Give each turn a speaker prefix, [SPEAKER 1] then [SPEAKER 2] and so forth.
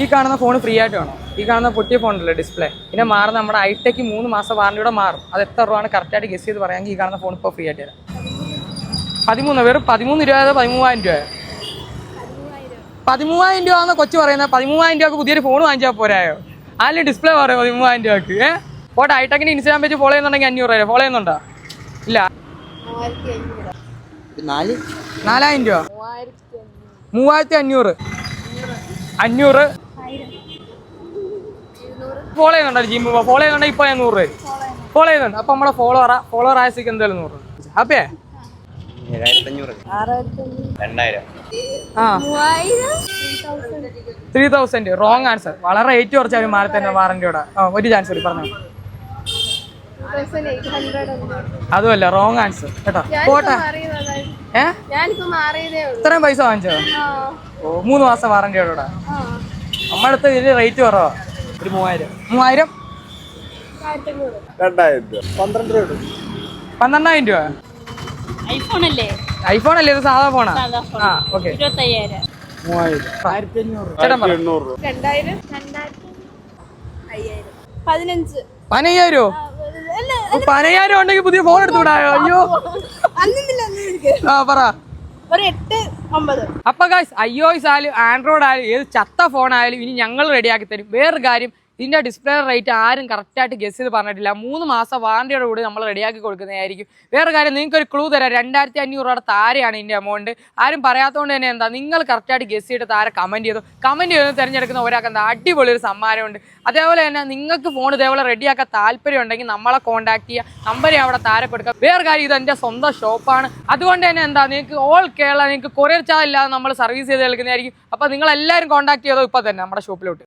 [SPEAKER 1] ഈ കാണുന്ന phone free ആയിട്ട് വേണം. ഈ കാണുന്ന പൊട്ടിയ ഫോണല്ലേ ഡിസ്പ്ലേ പിന്നെ മാറും നമ്മുടെ ഐടെക്ക് മൂന്ന് മാസം വാറണ്ടിയുടെ മാറും. അത് എത്ര രൂപയാണ് കറക്റ്റായിട്ട് ഗസ് ചെയ്ത് പറയാമെങ്കിൽ ഈ കാണുന്ന ഫോൺ ഇപ്പോൾ ഫ്രീ ആയിട്ട് തരാം. പതിമൂന്ന് വെറും പതിമൂന്ന് രൂപ പതിമൂവായിരം രൂപ പതിമൂവായിരം രൂപ എന്ന് കൊച്ചു പറയുന്നത്. പതിമൂവായിരം രൂപക്ക് പുതിയൊരു ഫോൺ വാങ്ങിച്ചാൽ പോരായോ? അതിൽ ഡിസ്പ്ലേ പറയോ പതിമൂവായിരം രൂപക്ക്? ഏഹ് പോട്ടെ ഐടെക്കിന് ഇൻസ്റ്റാഗ്രാം പേജ് ഫോളോ ചെയ്യുന്നുണ്ടെങ്കിൽ അഞ്ഞൂറ് രൂപ ഫോളോ ചെയ്യുന്നുണ്ടോ? ഇല്ല.
[SPEAKER 2] നാല്?
[SPEAKER 1] നാലായിരം രൂപ. മൂവായിരത്തി അഞ്ഞൂറ്. അഞ്ഞൂറ്. ഫോളോ ചെയ്യുന്നുണ്ടോ ജിം ഫോളോ ചെയ്യുന്നുണ്ടെങ്കിൽ ഇപ്പോൾ ഞാൻ നൂറ് ഫോളോ ചെയ്യുന്നുണ്ട്. അപ്പം നമ്മുടെ ഫോളോവർ ഫോളോവർ ആയ സ്ഥിതിക്ക് എന്തായാലും നൂറ്? ഹാപ്പിയേ? ആ. ത്രീ തൗസൻഡ് റോങ് ആൻസർ വളരെ ഏറ്റവും കുറച്ച് അവർ മാറി തന്നെ വാറന്റിയോടെ ഒരു ചാൻസ് കൂടി പറഞ്ഞു? അതുമല്ല റോങ് ആൻസർ കേട്ടോ. പോട്ടെ. ഏ? ഇത്രയും പൈസ വാങ്ങിച്ചോ? ഓ മൂന്ന് മാസം വാറന്റിയോടെ നമ്മുടെ അടുത്ത് ഇതിന് റേറ്റ് കുറവാ. ഒരു മൂവായിരം. മൂവായിരം?
[SPEAKER 2] രണ്ടായിരം രൂപ. പന്ത്രണ്ട് രൂപ
[SPEAKER 1] പന്ത്രണ്ടായിരം രൂപ?
[SPEAKER 3] ഐഫോൺ അല്ലേ
[SPEAKER 1] ഐഫോൺ അല്ലേ ഇത് സാധാ ഫോണാ ആ ഓക്കെ. മൂവായിരം. ആയിരത്തി അഞ്ഞൂറ് ചേട്ടൻ പറ.
[SPEAKER 2] എണ്ണൂറ് രൂപ
[SPEAKER 4] രണ്ടായിരം. രണ്ടായിരത്തി അയ്യായിരം പതിനഞ്ച്.
[SPEAKER 1] പതിനയ്യായിരോ? ഓ, പതിനയ്യായിരം ഉണ്ടെങ്കിൽ പുതിയ ഫോൺ എടുത്തു വിടായോ അയ്യോ ആ പറ. അപ്പൊ ഗായ്സ് ഐഒഎസ് ആയാലും ആൻഡ്രോയിഡ് ആയാലും ഏത് ചത്ത ഫോൺ ആയാലും ഇനി ഞങ്ങൾ റെഡിയാക്കി തരും. വേറൊരു കാര്യം ഇതിന്റെ ഡിസ്പ്ലേ റേറ്റ് ആരും കറക്റ്റായിട്ട് ഗസ് ചെയ്ത് പറഞ്ഞിട്ടില്ല. മൂന്ന് മാസം വാറണ്ടിയോട് കൂടി നമ്മൾ റെഡിയാക്കി കൊടുക്കുന്നതായിരിക്കും. വേറെ കാര്യം നിങ്ങൾക്ക് ഒരു ക്ലൂ തരാം. രണ്ടായിരത്തി അഞ്ഞൂറ് രൂപയുടെ താരയാണ് ഇതിന്റെ എമൗണ്ട് ആരും പറയാത്തതുകൊണ്ട് തന്നെ എന്താ നിങ്ങൾ കറക്റ്റായിട്ട് ഗസ് ചെയ്തിട്ട് താരം കമന്റ് ചെയ്തു. കമന്റ് ചെയ്ത് തിരഞ്ഞെടുക്കുന്ന ഒരാൾക്ക് എന്താ അടിപൊളി ഒരു സമ്മാനമുണ്ട്. അതേപോലെ തന്നെ നിങ്ങൾക്ക് ഫോൺ ഇതേപോലെ റെഡിയാക്കാൻ താല്പര്യം ഉണ്ടെങ്കിൽ നമ്മളെ കോൺടാക്ട് ചെയ്യുക. നമ്പരെ അവിടെ താരെ കൊടുക്കുക വേറെ കാര്യം ഇത് എന്റെ സ്വന്തം ഷോപ്പാണ് അതുകൊണ്ട് തന്നെ എന്താ നിങ്ങൾക്ക് ഓൾ കേരള നിങ്ങൾക്ക് കൊറിയർ ചാർജ് ഇല്ലാതെ നമ്മൾ സർവീസ് ചെയ്ത് നൽകുന്നതായിരിക്കും അപ്പോൾ നിങ്ങളെല്ലാവരും കോൺടാക്ട് ചെയ്തോ ഇപ്പോൾ തന്നെ നമ്മുടെ ഷോപ്പിലോട്ട്